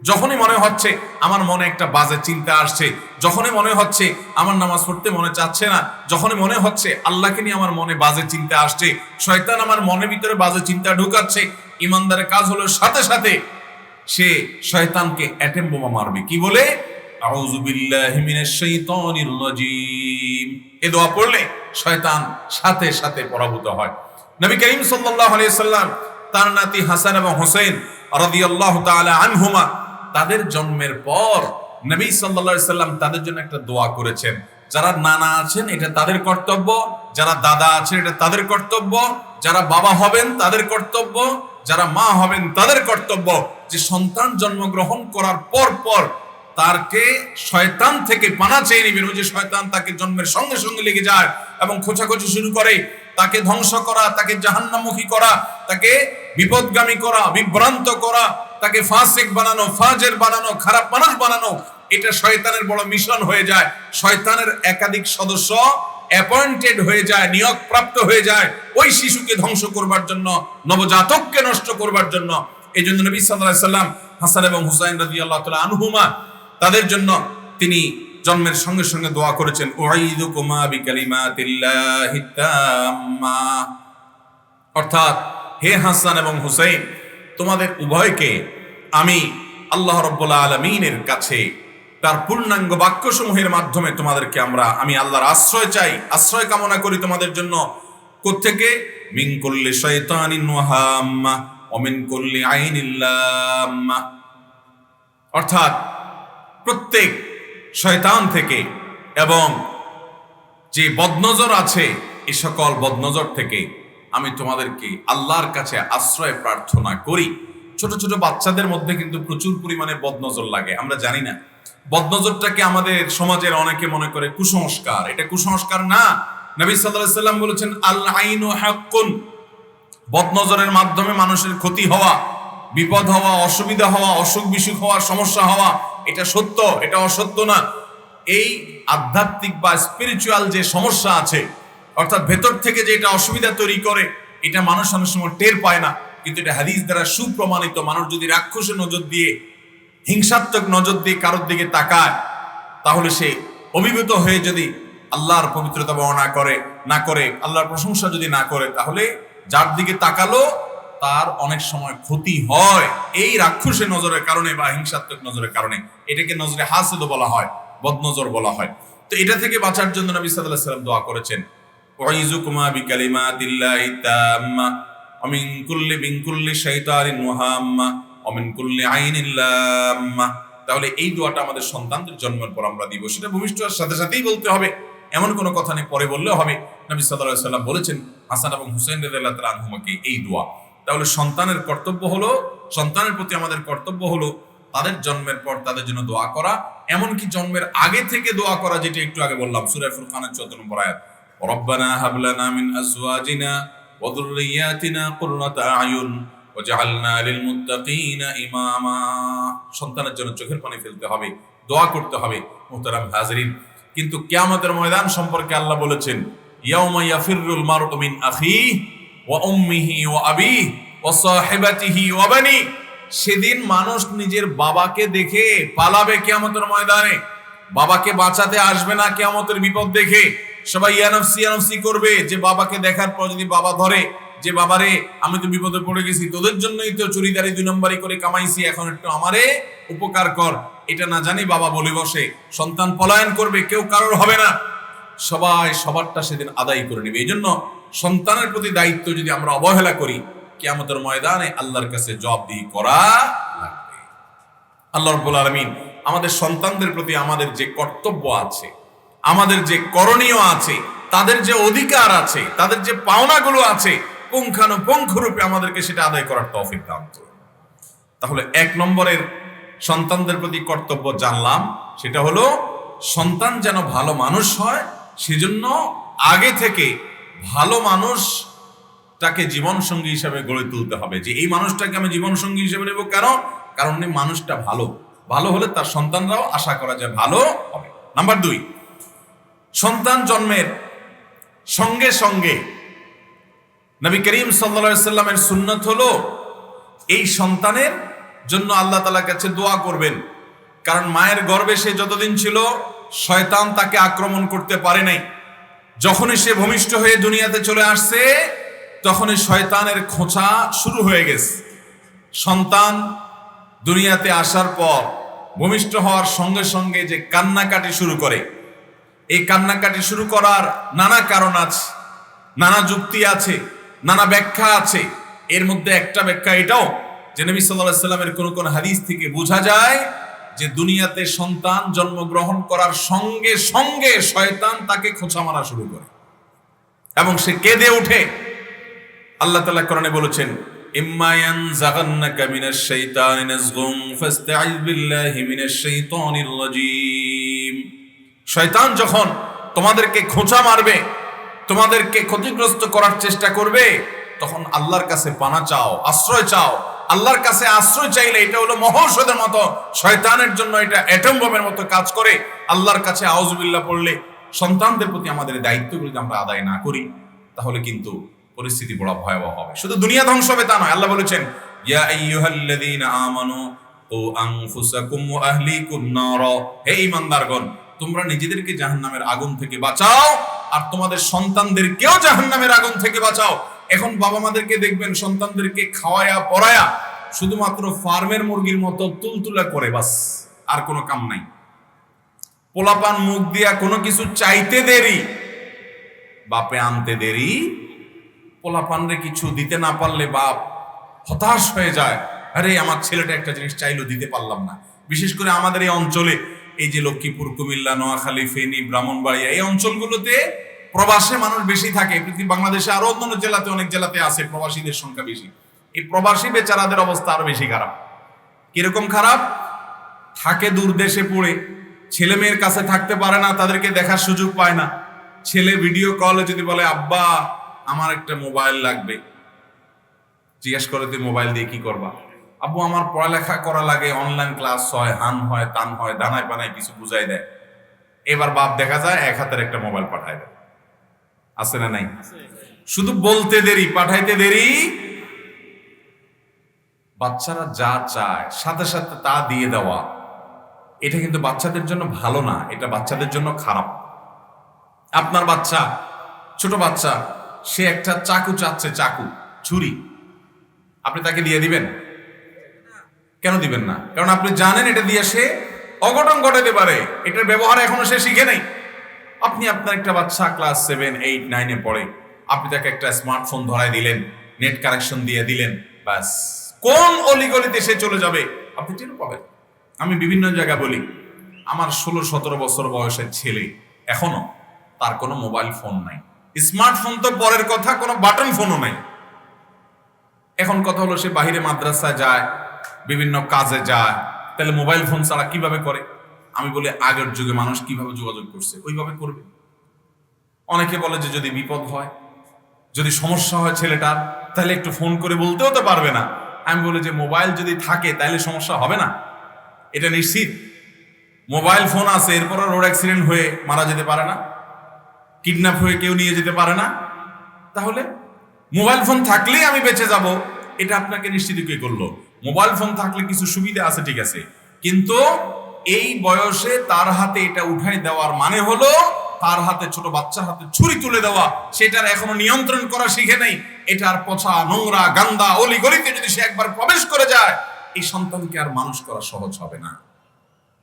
যখনই মনে হচ্ছে আমার মনে একটা বাজে চিন্তা আসছে, যখনই মনে হচ্ছে আমার নামাজ পড়তে মনে চাচ্ছে না, যখনই মনে হচ্ছে আল্লাহকে নিয়ে আমার মনে বাজে চিন্তা আসছে, শয়তান আমার মনের ভিতরে বাজে চিন্তা ঢুকাচ্ছে, ইমানদারের কাজ হলো সাথে সাথে সে শয়তানকে অ্যাটেম বোমা মারবে। কি বলে? এ দোয়া পড়লে শয়তান সাথে সাথে পরাভূত হয়। নবী করিম সাল্লাল্লাহু আলাইহি সাল্লাম তার নাতি হাসান এবং হোসেন রাদিয়াল্লাহু তাআলা আনহুমা তাদের জন্মের পর নবী আলাইহি সাল্লাম তাদের জন্য একটা দোয়া করেছেন। যারা নানা আছেন, এটা তাদের কর্তব্য। যারা দাদা আছেন, এটা তাদের কর্তব্য। যারা বাবা হবেন, তাদের কর্তব্য। যারা মা হবেন, তাদের কর্তব্য। যে সন্তান জন্মগ্রহণ করার পর পর তারকে শয়তান থেকে পানা চেয়ে নেবেন। ওই যে শয়তান তাকে জন্মের সঙ্গে সঙ্গে লেগে যায় এবং খোঁচাখুচি শুরু করে। তাকে ধ্বংস করা, তাকে জাহান্নামুখী করা, তাকে বিপদগামী করা, বিভ্রান্ত করা তাকে ফাসিক বানানো, ফাজের বানানো, খারাপ মানুষ বানানো, এটা শয়তানের বড় মিশন হয়ে যায়। শয়তানের একাধিক সদস্য অ্যাপয়েন্টেড হয়ে যায় নিয়োগ প্রাপ্ত হয়ে যায় ওই শিশুকে ধ্বংস করবার জন্য, নবজাতককে নষ্ট করবার জন্য। এই জন্য নবী আলাইহি সাল্লাম হাসান এবং হুসাইন রাদিয়াল্লাহু তাআলা আনহুমা, তাদের জন্য তিনি জন্মের সঙ্গে সঙ্গে দোয়া করেছেন উঈদুকুমা বিকালিমাতিল্লাহি তাম্মা। অর্থাৎ, হে হাসান এবং হুসাইন, তোমাদের উভয়কে আমি আল্লাহ রব্বুল আলমিনের কাছে তার পূর্ণাঙ্গ বাক্যসমূহের মাধ্যমে তোমাদেরকে আমরা, আমি আল্লাহর আশ্রয় চাই, আশ্রয় কামনা করি তোমাদের জন্য। কোত্থেকে? মিন করলে শয়তানিন অমিন করলে আইনিল্লাম্মা অর্থাৎ প্রত্যেক শয়তান থেকে এবং যে বদনজর আছে, এ সকল বদনজর থেকে আমি তোমাদেরকে আল্লাহর কাছে আশ্রয় প্রার্থনা করি। ছোট ছোট বাচ্চাদের মধ্যে কিন্তু প্রচুর পরিমাণে বদনজর লাগে, আমরা জানি না। বদনজরটাকে আমাদের সমাজের অনেকে মনে করে কুসংস্কার। এটা কুসংস্কার না। নবী সাল্লাল্লাহু সাল্লাম বলেছেন আল আইনু হাক্কুন। বদনজরের মাধ্যমে মানুষের ক্ষতি হওয়া, বিপদ হওয়া, অসুবিধা হওয়া অসুখ বিসুখ হওয়া, সমস্যা হওয়া, এটা সত্য, এটা অসত্য না। এই আধ্যাত্মিক বা স্পিরিচুয়াল যে সমস্যা আছে, অর্থাৎ ভেতর থেকে যে এটা অসুবিধা তৈরি করে, এটা মানুষ অনেক সময় টের পায় না। কিন্তু এটা হাদিস দ্বারা সুপ্রমাণিত। মানুষ যদি রাক্ষসের নজর দিয়ে, হিংসাত্মক নজর দিয়ে কারোর দিকে তাকায়, তাহলে সে অভিভূত হয়ে যদি আল্লাহর পবিত্রতা বর্ণনা করে, না করে, আল্লাহর প্রশংসা যদি না করে, তাহলে যার দিকে তাকালো, তার অনেক সময় ক্ষতি হয়। এই রাক্ষসের নজরের কারণে বা হিংসাত্মক নজরের কারণে। এটাকে নজরে হাসিদ বলা হয়, বদনজর বলা হয়। তো এটা থেকে বাঁচার জন্য নবী আলাইহি সাল্লাম দোয়া করেছেন। ওয়াইজুকুমা বিকালিমাতিল্লাহি তাম্মা। অমিন কুল্লি কুল্লি শাইতানিন ওয়াহাম্মা অমিন কুল্লি আইনিন লাম্মা তাহলে এই দোয়াটা আমাদের সন্তানদের জন্মের পর আমরা দিব। সেটা ভূমিষ্ঠর সাথে সাথেই বলতে হবে। এমন কোনো কথা নেই, পরে বললেও হবে। নবী আলাইহি সাল্লাম বলেছেন, হাসান এবং হুসাইন রাদিয়াল্লাহু তাআলা আনহুমাকে এই দোয়া। তাহলে সন্তানের কর্তব্য হলো, সন্তানের প্রতি আমাদের কর্তব্য হলো তাদের জন্মের পর তাদের জন্য দোয়া করা। এমনকি জন্মের আগে থেকে দোয়া করা, যেটা একটু আগে বললাম, সূরা ফুরকানের 14 নম্বর আয়াত। রব্বানা হাব লানা মিন আজওয়াজিনা কুররাতা আয়ুন ওয়াজআলনা লিল মুত্তাকিনা ইমামা সন্তানের জন্য চোখের পানি ফেলতে হবে, দোয়া করতে হবে, মুহতারাম হাজরিন। কিন্তু কিয়ামতের ময়দান সম্পর্কে আল্লাহ বলেছেন, ইয়াউমা ইয়াফিরুল মারউ মিন আখিহি ওয়া উম্মিহি ওয়া আবিহি ওয়া সাহিবাতিহি ওয়া বানি। সেদিন মানুষ নিজের বাবাকে দেখে পালাবে কিয়ামতের ময়দানে। বাবাকে বাঁচাতে আসবে না কিয়ামতের বিপদ দেখে। সবাই ইয়ানফসি ইয়ানফসি করবে। যে বাবাকে দেখার পর যদি বাবা ধরে, যে বাবারে, আমি তো বিপদে পড়ে গেছি, তোদের জন্যই তো চুরিদারি দুই নম্বরই করে কামাইছি, এখন একটু আমারে উপকার কর। এটা না জানি বাবা বলে বসে। সন্তান পলায়ন করবে, কেউ কারোর হবে না। সবাই সবারটা সেদিন আদায় করে নেবে। এই জন্য সন্তানের প্রতি দায়িত্ব যদি আমরা অবহেলা করি, কিয়ামতের ময়দানে আল্লাহর কাছে জবাবদিহি করা লাগবে। আল্লাহ রব্বুল আলমিন আমাদের সন্তানদের প্রতি আমাদের যে কর্তব্য আছে আমাদের যে করণীয় আছে, তাদের যে অধিকার আছে, তাদের যে পাওনাগুলো আছে পুঙ্খানুপুঙ্খ রূপে আমাদেরকে সেটা আদায় করার তৌফিক দান। তাহলে এক নম্বরের সন্তানদের প্রতি কর্তব্য জানলাম, সেটা হলো সন্তান যেন ভালো মানুষ হয়, সেজন্য আগে থেকে ভালো মানুষ তাকে জীবন সঙ্গী হিসাবে গড়ে তুলতে হবে। যে এই মানুষটাকে আমি জীবন সঙ্গী হিসেবে নেব কেন? কারণ এই মানুষটা ভালো। ভালো হলে তার সন্তানরাও আশা করা যায় ভালো হবে। নাম্বার দুই সন্তান জন্মের সঙ্গে সঙ্গে নবী করিম সাল্লা সাল্লামের সুন্নত হলো এই সন্তানের জন্য আল্লাহ তালার কাছে দোয়া করবেন। কারণ মায়ের গর্ভে সে যতদিন ছিল, শয়তান তাকে আক্রমণ করতে পারে নাই। যখনই সে ভূমিষ্ঠ হয়ে দুনিয়াতে চলে আসছে, তখনই শয়তানের খোঁচা শুরু হয়ে গেছে। সন্তান দুনিয়াতে আসার পর ভূমিষ্ঠ হওয়ার সঙ্গে সঙ্গে যে কান্নাকাটি শুরু করে এই কান্নাকাটি শুরু করার নানা কারণ আছে, নানা যুক্তি আছে, নানা ব্যাখ্যা আছে। এর মধ্যে একটা ব্যাখ্যা এটাও, যে নবী সাল্লাহ সাল্লামের কোন কোন হাদিস থেকে বোঝা যায় যে দুনিয়াতে সন্তান জন্মগ্রহণ করার সঙ্গে সঙ্গে শয়তান তাকে খোঁচা মারা শুরু করে। এবং সে কেঁদে ওঠে। আল্লাহ তালা কোরআনে বলেছেন ইম্মায়ান ইয়ানজাগান্নাকা মিনাশ শাইতানি নাজগুম ফাস্তাইজ বিল্লাহি মিনাশ শাইতানির রাজীম। শয়তান যখন তোমাদেরকে খোঁচা মারবে, তোমাদেরকে ক্ষতিগ্রস্ত করার চেষ্টা করবে, তখন আল্লাহর কাছে পানা চাও, আশ্রয় চাও। আল্লাহর কাছে আশ্রয় চাইলে এটা হলো মহৌষধের মতো। শয়তানের জন্য এটা অ্যাটম বোমের মতো কাজ করে। আল্লাহর কাছে আউজুবিল্লাহ পড়লে সন্তানদের প্রতি আমাদের দায়িত্বগুলি আমরা আদায় না করি, তাহলে কিন্তু পরিস্থিতি বড় ভয়াবহ হবে। শুধু দুনিয়া ধ্বংস হবে তা নয়, আল্লাহ বলেছেন, ইয়া ও আনফুসাকুম ওয়া হে ঈমানদারগণ তোমরা নিজেদেরকে জাহান্নামের আগুন থেকে বাঁচাও, আর তোমাদের সন্তানদেরকেও জাহান্নামের আগুন থেকে বাঁচাও। এখন বাবা মাদেরকে দেখবেন সন্তানদেরকে খাওয়ায়া পড়ায়া শুধুমাত্র ফার্মের মুরগির মতো তুলতুলা করে বাস, আর কোনো কাম নাই। পোলাপান মুখ দিয়া কোনো কিছু চাইতে দেরি, বাপে আনতে দেরি, পোলাপানরে কিছু দিতে না পারলে বাপ হতাশ হয়ে যায়। আরে, আমার ছেলেটা একটা জিনিস চাইলো, দিতে পারলাম না। বিশেষ করে আমাদের এই অঞ্চলে এই যে লক্ষ্মীপুর, কুমিল্লা, নোয়াখালী, ফেনী, ব্রাহ্মণবাড়িয়া, এই অঞ্চলগুলোতে প্রবাসে মানুষ বেশি থাকে। পৃথিবী বাংলাদেশে আরও অন্যান্য জেলাতে, অনেক জেলাতে আছে প্রবাসীদের সংখ্যা বেশি। এই প্রবাসী বেচারাদের অবস্থা আরও বেশি খারাপ। কীরকম খারাপ? থাকে দূর দেশে পড়ে, ছেলে মেয়ের কাছে থাকতে পারে না, তাদেরকে দেখার সুযোগ পায় না। ছেলে ভিডিও কলে যদি বলে, আব্বা, আমার একটা মোবাইল লাগবে। জিজ্ঞেস করে, তুই মোবাইল দিয়ে কি করবা? আব্বু আমার পড়ালেখা করা লাগে অনলাইন ক্লাস হয় হান হয় তান হয় দানায় বানায় কিছু বুঝাই দেয়। এবার বাপ দেখা যায় এক হাতের একটা মোবাইল পাঠায় দেয়। আছে না নাই? শুধু বলতে দেরি পাঠাইতে দেরি। বাচ্চারা যা চায় সাথে সাথে তা দিয়ে দেওয়া। এটা কিন্তু বাচ্চাদের জন্য ভালো না এটা বাচ্চাদের জন্য খারাপ। আপনার বাচ্চা ছোট বাচ্চা সে একটা চাকু চাচ্ছে চাকু ছুরি। আপনি তাকে দিয়ে দিবেন? কেন দিবেন না? কারণ আপনি জানেন এটা দিয়ে সে অঘটন ঘটাতে পারে। এটার ব্যবহার এখনও সে শিখে নেই। আপনি আপনার একটা বাচ্চা ক্লাস সেভেন এইট নাইনে পড়ে, আপনি তাকে একটা স্মার্টফোন ধরায় দিলেন নেট কানেকশন দিয়ে দিলেন, ব্যাস। কোন অলিগলিতে সে চলে যাবে? আপনি টের পাবেন। আমি বিভিন্ন জায়গায় বলি, আমার ষোলো, সতেরো বছর বয়সের ছেলে এখনও তার কোনো মোবাইল ফোন নাই। স্মার্টফোন তো পরের কথা, কোনো বাটন ফোনও নাই। এখন কথা হলো সে বাহিরে মাদ্রাসায় যায় বিভিন্ন কাজে যায়, তাহলে মোবাইল ফোন ছাড়া কীভাবে করে? আমি বলি, আগের যুগে মানুষ কীভাবে যোগাযোগ করছে, ওইভাবে করবে। অনেকে বলে যে যদি বিপদ হয়, যদি সমস্যা হয় ছেলেটার, তাহলে একটু ফোন করে বলতেও তো পারবে না। আমি বলি যে মোবাইল যদি থাকে, তাহলে সমস্যা হবে না। এটা নিশ্চিত। মোবাইল ফোন আছে এরপর রোড অ্যাক্সিডেন্ট হয়ে মারা যেতে পারে না কিডন্যাপ হয়ে কেউ নিয়ে যেতে পারে না। তাহলে মোবাইল ফোন থাকলেই আমি বেঁচে যাব, এটা আপনাকে নিশ্চিত কে করল? মোবাইল ফোন থাকলে কিছু সুবিধা আছে, ঠিক আছে। কিন্তু এই বয়সে তার হাতে এটা উঠাই দেওয়ার মানে হলো, তার হাতে ছোট বাচ্চার হাতে ছুরি তুলে দেওয়া, সেটার এখনও নিয়ন্ত্রণ করা শিখে নেই। এটার পচা নোংরা, গান্দা অলি গলিতে যদি সে একবার প্রবেশ করে যায়, এই সন্তানকে আর মানুষ করা সহজ হবে না।